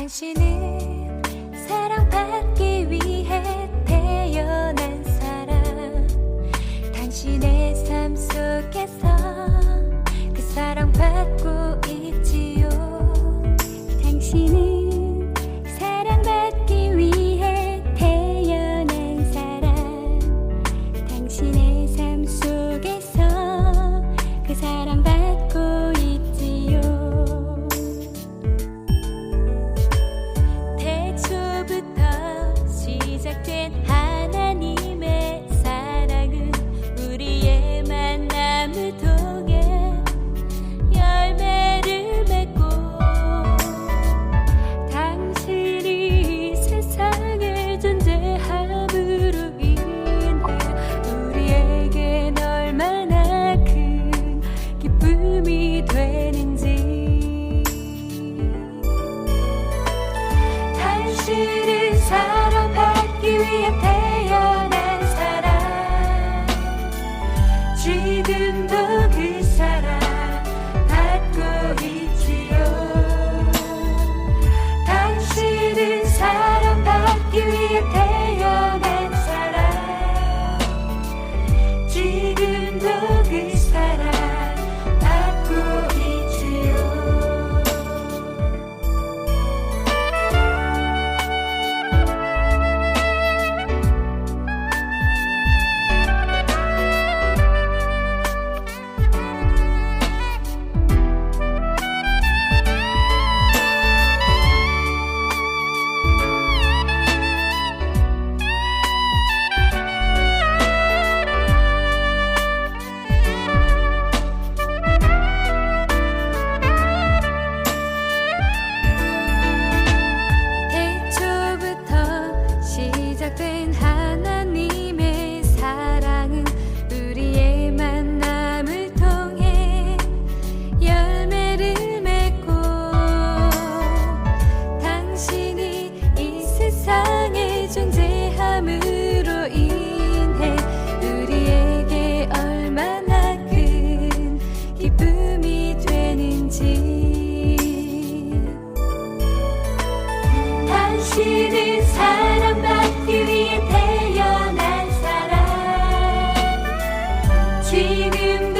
想起你。be a 하나님의 사랑은 우리의 만남을 통해 열매를 맺고 당신이 이 세상에 존재함으로 인해 우리에게 얼마나 큰 기쁨이 되는지. 사랑받 Tekinim